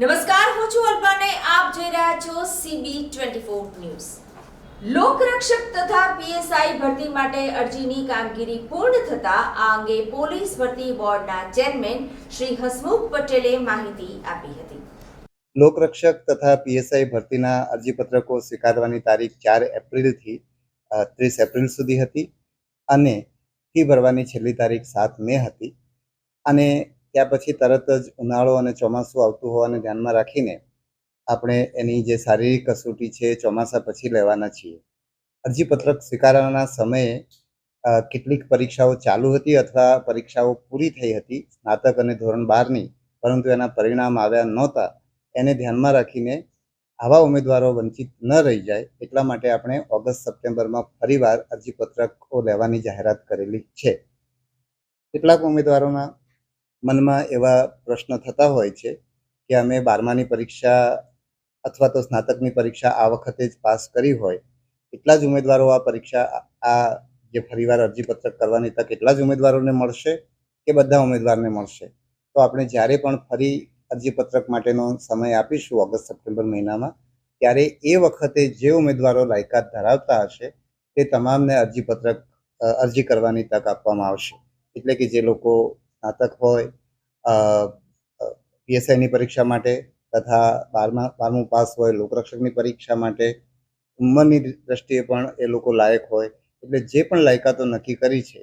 નમસ્કાર, હું છું અલ્પાને. આપ જોઈ રહ્યા છો સીબી ટ્વેન્ટી ફોર ન્યૂઝ. લોકરક્ષક તથા પીએસઆઈ ભરતી માટે અરજીની કામગીરી પૂર્ણ થતા આ અંગે પોલીસ ભરતી બોર્ડના ચેરમેન શ્રી હસમુખ પટેલે માહિતી આપી હતી. લોકરક્ષક તથા પીએસઆઈ ભરતીના અરજીપત્રકો સ્વીકારવાની તારીખ ચાર એપ્રિલથી ત્રીસ એપ્રિલ સુધી હતી અને ફી ભરવાની છેલ્લી તારીખ સાત મે હતી. અને ત્યાર પછી તરત જ ઉનાળો અને ચોમાસું આવતું હોવાને ધ્યાનમાં રાખીને આપણે એની જે શારીરિક કસોટી છે ચોમાસા પછી લેવાના છીએ. અરજીપત્રક સ્વીકારવાના સમયે કેટલીક પરીક્ષાઓ ચાલુ હતી અથવા પરીક્ષાઓ પૂરી થઈ હતી, સ્નાતક અને ધોરણ બારની, પરંતુ એના પરિણામ આવ્યા નહોતા. એને ધ્યાનમાં રાખીને આવા ઉમેદવારો વંચિત ન રહી જાય, એટલા માટે આપણે ઓગસ્ટ સપ્ટેમ્બરમાં ફરીવાર અરજીપત્રકો લેવાની જાહેરાત કરેલી છે. કેટલાક ઉમેદવારોના મનમાં એવા પ્રશ્ન થતા હોય છે કે અમે બારમાની પરીક્ષા અથવા તો સ્નાતકની પરીક્ષા આ વખતે જ પાસ કરી હોય, એટલા જ ઉમેદવારો આ પરીક્ષા આ- જે ફરીવાર અરજીપત્રક કરવાની તક એટલા જ ઉમેદવારોને મળશે કે બધા ઉમેદવારને મળશે? તો આપણે જ્યારે પણ ફરી અરજીપત્રક માટેનો સમય આપીશું ઓગસ્ટ સપ્ટેમ્બર મહિનામાં, ત્યારે એ વખતે જે ઉમેદવારો લાયકાત ધરાવતા હશે તે તમામને અરજીપત્રક અરજી કરવાની તક આપવામાં આવશે. એટલે કે જે લોકો સ્નાતક હોય પીએસઆઈની પરીક્ષા માટે તથા બારમા, બારમું પાસ હોય, લોકરક્ષકની પરીક્ષા માટે ઉંમરની દ્રષ્ટિએ પણ એ લોકો લાયક હોય. એટલે જે પણ લાયકાતો નક્કી કરી છે,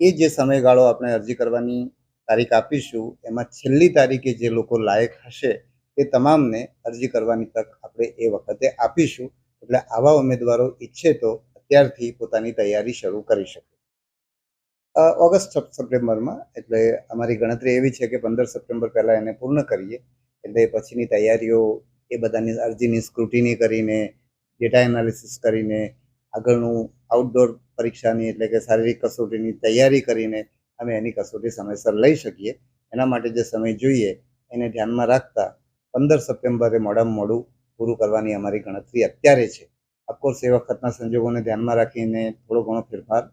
એ જે સમયગાળો આપણે અરજી કરવાની તારીખ આપીશું, એમાં છેલ્લી તારીખે જે લોકો લાયક હશે તે તમામને અરજી કરવાની તક આપણે એ વખતે આપીશું. એટલે આવા ઉમેદવારો ઈચ્છે તો અત્યારથી પોતાની તૈયારી શરૂ કરી શકે ઓગસ્ટ સપ્ટેમ્બરમાં, એટલે અમારી ગણતરી એવી છે કે પંદર સપ્ટેમ્બર પહેલાં એને પૂર્ણ કરીએ, એટલે પછીની તૈયારીઓ એ બધાની અરજીની સ્ક્રુટિની કરીને ડેટા એનાલિસિસ કરીને, આગળનું આઉટડોર પરીક્ષાની એટલે કે શારીરિક કસોટીની તૈયારી કરીને અમે એની કસોટી સમયસર લઈ શકીએ. એના માટે જે સમય જોઈએ, એને ધ્યાનમાં રાખતા પંદર સપ્ટેમ્બરે મોડામાં મોડું પૂરું કરવાની અમારી ગણતરી અત્યારે છે. અફકોર્સ એ વખતના સંજોગોને ધ્યાનમાં રાખીને થોડો ઘણો ફેરફાર